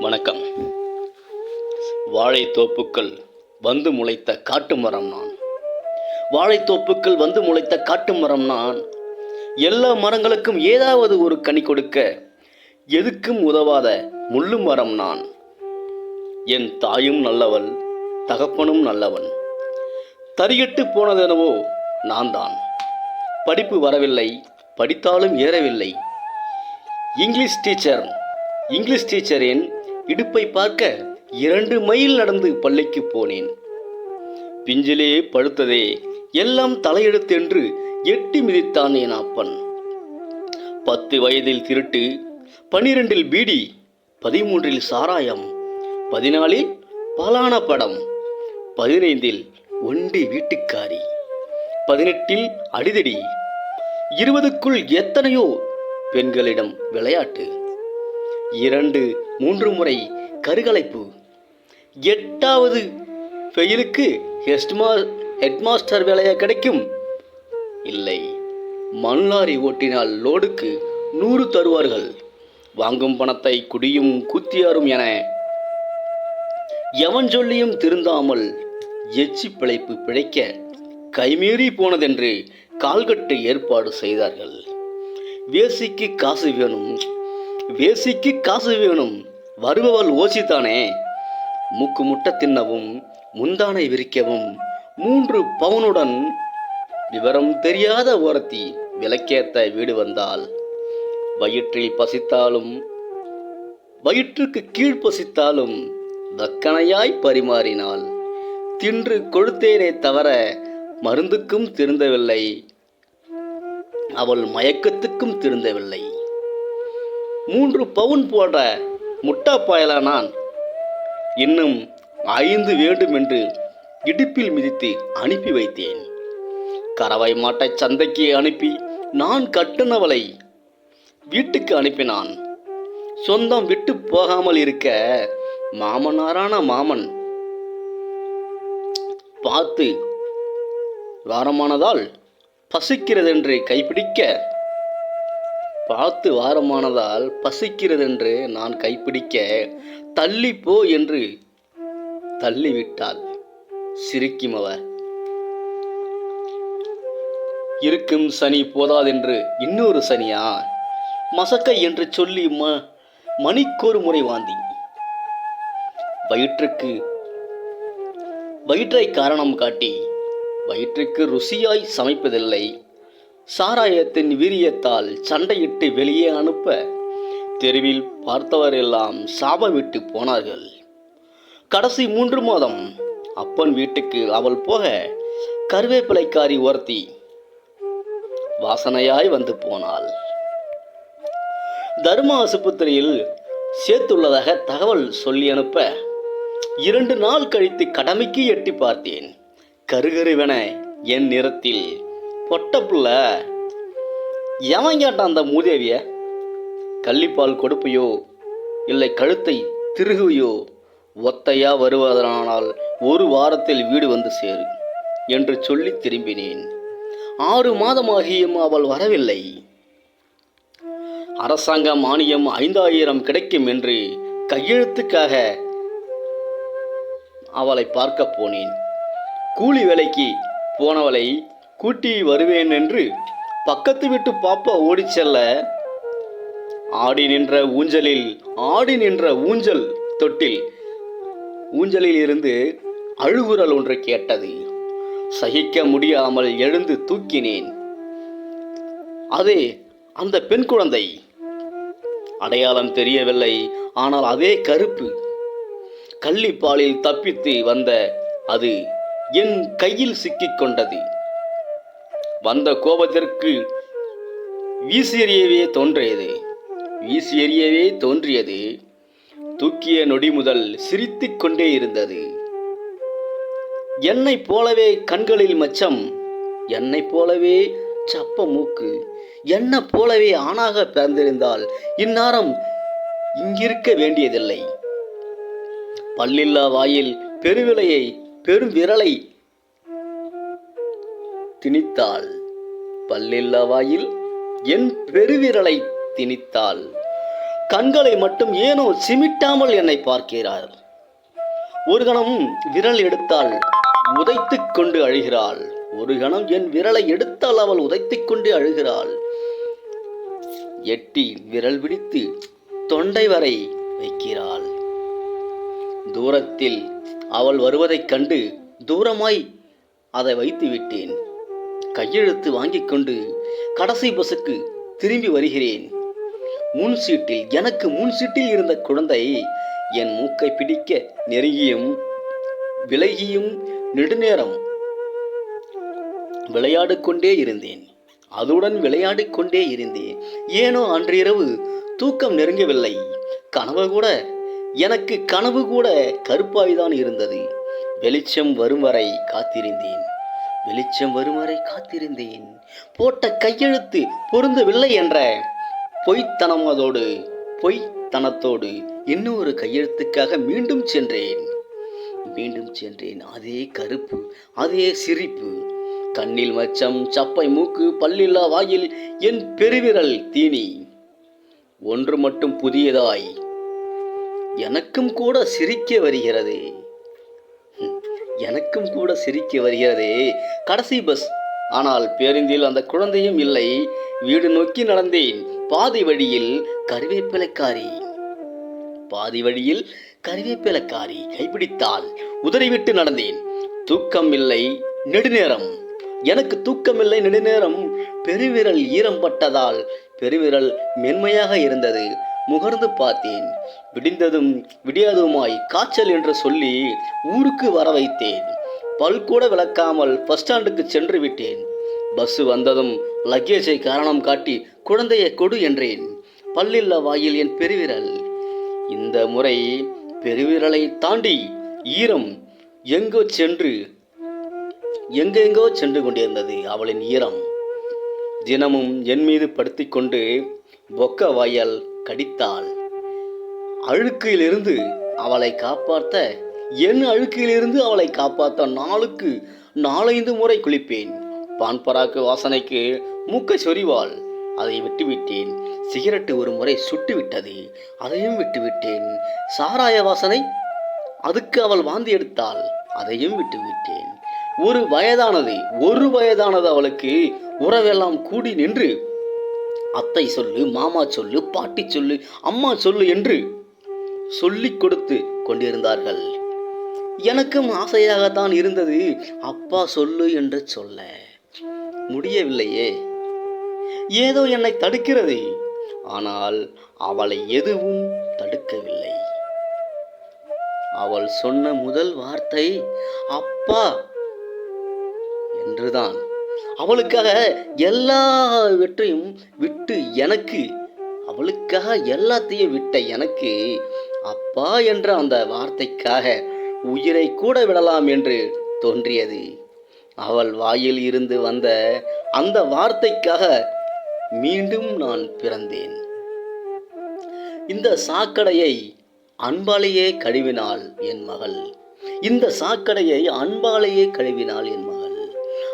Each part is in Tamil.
வணக்கம். வாழைத்தோப்புக்கள் வந்து முளைத்த காட்டு மரம் நான். வாழைத்தோப்புக்கள் வந்து முளைத்த காட்டு மரம் நான். எல்லா மரங்களுக்கும் ஏதாவது ஒரு கனி கொடுக்க எதுக்கும் உதவாத முள்ளு மரம் நான். என் தாயும் நல்லவள் தகப்பனும் நல்லவன். தறியிட்டு போனதெனவோ நான் தான் படிப்பு வரவில்லை படித்தாலும் ஏறவில்லை. இங்கிலீஷ் டீச்சர் இங்கிலீஷ் டீச்சரின் இடுப்பை பார்க்க இரண்டு மைல் நடந்து பள்ளிக்கு போனேன். பிஞ்சிலே பழுத்ததே எல்லாம் தலையெடுத்தென்று எட்டி மிதித்தான் என் அப்பன். பத்து வயதில் திருட்டு பனிரெண்டில் பீடி பதிமூன்றில் சாராயம் பதினாலில் பலான படம் பதினைந்தில் ஒண்டி வீட்டுக்காரி பதினெட்டில் அடிதடி இருபதுக்குள் எத்தனையோ பெண்களிடம் விளையாட்டு. இரண்டு மூன்று முறை கருகலைப்பு. எட்டாவது ஃபெயிலுக்கு ஹெஸ்ட்மா ஹெட்மாஸ்டர் வேலையா கிடைக்கும்? இல்லை. மண்லாரி ஓட்டினால் லோடுக்கு நூறு தருவார்கள். வாங்கும் பணத்தை குடியும் குத்தியாரும் என எவன் சொல்லியும் திருந்தாமல் எச்சி பிழைப்பு பிழைக்க கைமீறி போனதென்று கால்கட்டு ஏற்பாடு செய்தார்கள். வேசிக்கு காசு வேணும். வேசிக்கு காசு வேணும். வருபவள் ஓசித்தானே மூக்கு முட்டை தின்னவும் முந்தானை விரிக்கவும் மூன்று பவுனுடன் விவரம் தெரியாத ஓரத்தி விளக்கேத்த வீடு வந்தால் வயிற்றில் பசித்தாலும் வயிற்றுக்கு கீழ் பசித்தாலும் தக்கனையாய் பரிமாறினாள். தின்று கொழுத்தேனே தவிர மருந்துக்கும் திருந்தவில்லை. அவள் மயக்கத்துக்கும் திருந்தவில்லை. மூன்று பவுன் போன்ற முட்டாப்பாயலா நான் இன்னும் ஐந்து வேண்டும் என்று இடுப்பில் மிதித்து அனுப்பி வைத்தேன். கறவை மாட்டை சந்தைக்கு அனுப்பி நான் கட்டுனவளை வீட்டுக்கு அனுப்பினான். சொந்தம் விட்டு போகாமல் இருக்க மாமனாரான மாமன் பார்த்து வாரமானதால் பசிக்கிறதென்று கைப்பிடிக்க பார்த்து வாரமானதால் பசிக்கிறதென்று நான் கைப்பிடிக்க தள்ளிப்போ போ என்று தள்ளிவிட்டாள் சிரிக்கும் அவர் இருக்கும் சனி போதாதென்று இன்னொரு சனியா? மசக்கை என்று சொல்லி ம மணிக்கொரு முறை வாந்தி. வயிற்றுக்கு வயிற்றை காரணம் காட்டி வயிற்றுக்கு ருசியாய் சமைப்பதில்லை. சாராயத்தின் வீரியத்தால் சண்டையிட்டு வெளியே அனுப்ப தெருவில் பார்த்தவரெல்லாம் சாபமிட்டு போனார்கள். கடைசி மூன்று மாதம் அப்பன் வீட்டுக்கு அவள் போக கருவேப்பிலைக்காரி ஒருத்தி வாசனையாய் வந்து போனாள். தர்ம ஆசுபத்திரியில் சேர்த்துள்ளதாக தகவல் சொல்லி அனுப்ப இரண்டு நாள் கழித்து கடமைக்கு எட்டி பார்த்தேன். கருகருவென என் நிறத்தில் பொட்ட புள்ள எவன் கேட்டான் அந்த மூதேவிய? கள்ளிப்பால் கொடுப்பையோ இல்லை கழுத்தை திருகுவையோ ஒத்தையா வருவதனால் ஒரு வாரத்தில் வீடு வந்து சேரு என்று சொல்லி திரும்பினேன். ஆறு மாதமாகியும் அவள் வரவில்லை. அரசாங்க மானியம் ஐந்தாயிரம் கிடைக்கும் என்று கையெழுத்துக்காக அவளை பார்க்க போனேன். கூலி வேலைக்கு போனவளை கூட்டி வருவேன் என்று பக்கத்து வீட்டு பாப்பா ஓடிச் செல்ல. ஆடி நின்ற ஊஞ்சலில் ஆடி நின்ற ஊஞ்சல் தொட்டில். ஊஞ்சலில் இருந்து அழுகுரல் ஒன்று கேட்டது. சகிக்க முடியாமல் எழுந்து தூக்கினேன். அதே அந்த பெண் குழந்தை. அடையாளம் தெரியவில்லை ஆனால் அதே கருப்பு. கள்ளிப்பாலில் தப்பித்து வந்த அது என் கையில் சிக்கிக் கொண்டது. வந்த கோபத்திற்கு வீசி எறியவே தோன்றியது. வீசி எறியவே தோன்றியது. தூக்கிய நொடி முதல் சிரித்துக் கொண்டே இருந்தது. என்னைப் போலவே கண்களில் மச்சம் என்னைப் போலவே சப்ப மூக்கு என்ன போலவே ஆணாக பிறந்திருந்தால் இந்நேரம் இங்கிருக்க வேண்டியதில்லை. பல்லில்லா வாயில் பெருவிலையை பெரும் விரலை திணித்தாள். பல்லில்லா வாயில் என் பெருவிரலை திணித்தாள். கண்களை மட்டும் ஏனோ சிமிட்டாமல் என்னை பார்க்கிறார் ஒரு கணம் விரல் எடுத்தால் உதைத்துக் கொண்டு அழுகிறாள். ஒரு கணம் என் விரலை எடுத்தால் அவள் உதைத்துக் கொண்டு அழுகிறாள். எட்டி விரல் பிடித்து தொண்டை வரை வைக்கிறாள். தூரத்தில் அவள் வருவதைக் கண்டு தூரமாய் அதை வைத்து விட்டேன் கையெழுத்து வாங்கிக் கொண்டு கடைசி பஸ்ஸுக்கு திரும்பி வருகிறேன். முன் சீட்டில் எனக்கு முன் சீட்டில் இருந்த குழந்தை என் மூக்கை பிடிக்க நெருங்கியும் விலகியும் நெடுநேரம் விளையாடு கொண்டே இருந்தேன். அதுடன் விளையாடி கொண்டே இருந்தேன். ஏனோ அன்றிரவு தூக்கம் நெருங்கவில்லை. கனவு கூட எனக்கு கனவு கூட கருப்பாய்தான் இருந்தது. வெளிச்சம் வரும் வரை காத்திருந்தேன். வெளிச்சம் வரும் வரை காத்திருந்தேன். போட்ட கையெழுத்து பொருந்தவில்லை என்ற பொய்த்தனமதோடு பொய்த்தனத்தோடு இன்னொரு கையெழுத்துக்காக மீண்டும் சென்றேன். மீண்டும் சென்றேன். அதே கருப்பு அதே சிரிப்பு. கண்ணில் மச்சம் சப்பை மூக்கு பல்லில்லா வாயில் என் பெருவிரல் தீனி. ஒன்று மட்டும் புதியதாய். எனக்கும் கூட சிரிக்க வருகிறது. எனக்கும் கூட சிரிக்க வருகிறதே. கடைசி பஸ் ஆனால் பேருந்தில் அந்த குழந்தையும் இல்லை. வீடு நோக்கி நடந்தேன். பாதி வழியில் கருவேப்பிலைக்காரி. பாதி வழியில் கருவேப்பிலைக்காரி கைப்பிடித்தால் உதறிவிட்டு நடந்தேன். தூக்கம் இல்லை நெடுநேரம். எனக்கு தூக்கமில்லை நெடுநேரம். பெருவிரல் ஈரம் பட்டதால் பெருவிரல் மென்மையாக இருந்தது. முகர்ந்து பார்த்தேன். விடிந்ததும் விடியாதுமாய் காய்ச்சல் என்று சொல்லி ஊருக்கு வர வைத்தேன். பல் கூட விளக்காமல் பஸ் ஸ்டாண்டுக்கு சென்று விட்டேன். பஸ் வந்ததும் லக்கேஜை காரணம் காட்டி குழந்தையை கொடு என்றேன். பல்லில்ல வாயில் என் பெருவிரல். இந்த முறை பெருவிரலை தாண்டி ஈரம் எங்கோ சென்று எங்கெங்கோ சென்று கொண்டிருந்தது அவளின் ஈரம். தினமும் என் மீது படுத்திக்கொண்டு பொக்க வாயால் கடித்தாள். அழுக்கையிலிருந்து அவளை காப்பாற்ற என் அழுக்கையிலிருந்து அவளை காப்பாற்ற நாளுக்கு நாலைந்து முறை குளிப்பேன். பான் பராக்கு வாசனைக்கு மூக்கை சொறிவாள் அதை விட்டுவிட்டேன். சிகரெட்டு ஒரு முறை சுட்டு விட்டது அதையும் விட்டுவிட்டேன். சாராய வாசனை அதுக்கு அவள் வாந்தி எடுத்தாள். அதையும் விட்டுவிட்டேன். ஒரு வயதானது ஒரு வயதானது அவளுக்கு உறவெல்லாம் கூடி நின்று அத்தை சொல்லு மாமா சொல்லு பாட்டி சொல்லு அம்மா சொல்லு என்று சொல்லிக் கொடுத்து கொண்டிருந்தார்கள். எனக்கும் ஆசையாகத்தான் இருந்தது. அப்பா சொல்லு என்று சொல்ல முடியவில்லையே. ஏதோ என்னை தடுக்கிறது. ஆனால் அவளை எதுவும் தடுக்கவில்லை. அவள் சொன்ன முதல் வார்த்தை அப்பா என்றுதான். அவளுக்காக எல்லாவற்றையும் விட்டு எனக்கு அவளுக்காக எல்லாத்தையும் விட்ட எனக்கு அப்பா என்ற அந்த வார்த்தைக்காக உயிரை கூட விடலாம் என்று தோன்றியது. அவள் வாயில் இருந்து வந்த அந்த வார்த்தைக்காக மீண்டும் நான் பிறந்தேன். இந்த சாக்கடையை அன்பாலேயே கழுவினாள் என் மகள். இந்த சாக்கடையை அன்பாலேயே கழுவினாள் என் மகள்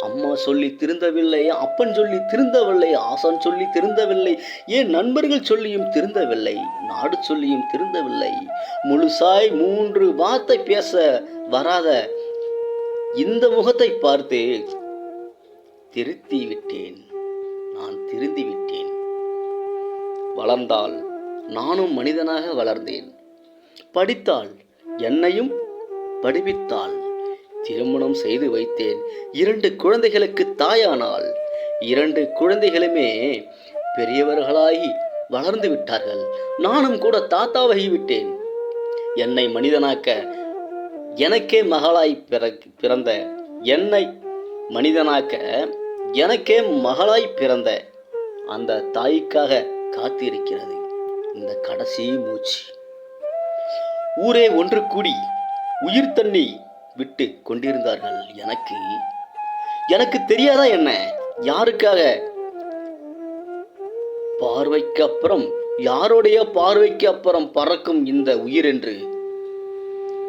அம்மா சொல்லி திருந்தவில்லை அப்பன் சொல்லி திருந்தவில்லை ஆசான் சொல்லி திருந்தவில்லை ஏன் நண்பர்கள் சொல்லியும் திருந்தவில்லை நாடு சொல்லியும் திருந்தவில்லை. முழுசாய் மூன்று வார்த்தை பேச வராத இந்த முகத்தை பார்த்து திருத்தி விட்டேன் நான் திருந்தி விட்டேன். வளர்ந்தால் நானும் மனிதனாக வளர்ந்தேன். படித்தால் என்னையும் படிப்பித்தாள். திருமணம் செய்து வைத்தேன். இரண்டு குழந்தைகளுக்கு தாயானால். இரண்டு குழந்தைகளுமே பெரியவர்களாகி வளர்ந்து விட்டார்கள். நானும் கூட தாத்தாவாகி விட்டேன். என்னை மனிதனாக்க எனக்கே மகளாய் பிற பிறந்த என்னை மனிதனாக்க எனக்கே மகளாய் பிறந்த அந்த தாய்க்காக காத்திருக்கிறது. இந்த கடைசி மூச்சு. ஊரே ஒன்று கூடி உயிர் தண்ணி விட்டு கொண்டிருந்தார்கள் எனக்கு. எனக்கு தெரியாதா என்ன? யாருக்காக? பார்வைக்கு அப்புறம் யாருடைய பார்வைக்கு அப்புறம் பறக்கும் இந்த உயிர் என்று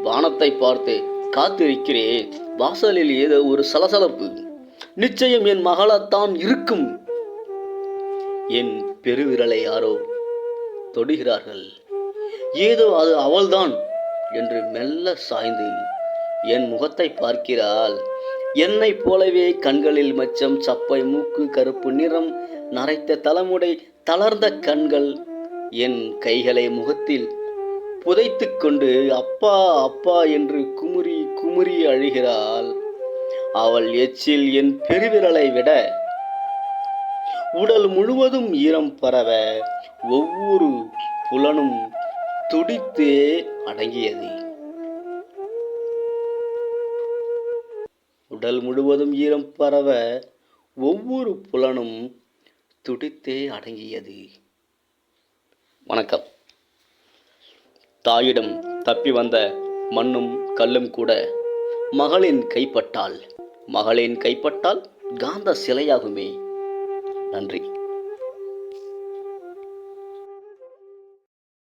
வானத்தை பார்த்து காத்திருக்கிறேன். வாசலில் ஏதோ ஒரு சலசலப்பு. நிச்சயம் என் மகளாத்தான் இருக்கும். என் பெருவிரலை யாரோ தொடுகிறார்கள். ஏதோ அது அவள்தான் என்று மெல்ல சாய்ந்து என் முகத்தை பார்க்கிறாள். என்னைப் போலவே கண்களில் மச்சம் சப்பை மூக்கு கருப்பு நிறம் நரைத்த தலைமுடை தளர்ந்த கண்கள் என் கைகளை முகத்தில் புதைத்து கொண்டு அப்பா அப்பா என்று குமுறி குமுறி அழுகிறாள். அவள் எச்சில் என் பெருவிரலை விட உடல் முழுவதும் ஈரம் பரவ ஒவ்வொரு புலனும் துடித்தே அடங்கியது. உடல் முழுவதும் ஈரம் பரவ ஒவ்வொரு புலனும் துடித்தே அடங்கியது. வணக்கம். தாயிடம் தப்பி வந்த மண்ணும் கல்லும் கூட மகளின் கைப்பட்டால். மகளின் கைப்பட்டால் காந்த சிலையாகுமே. நன்றி.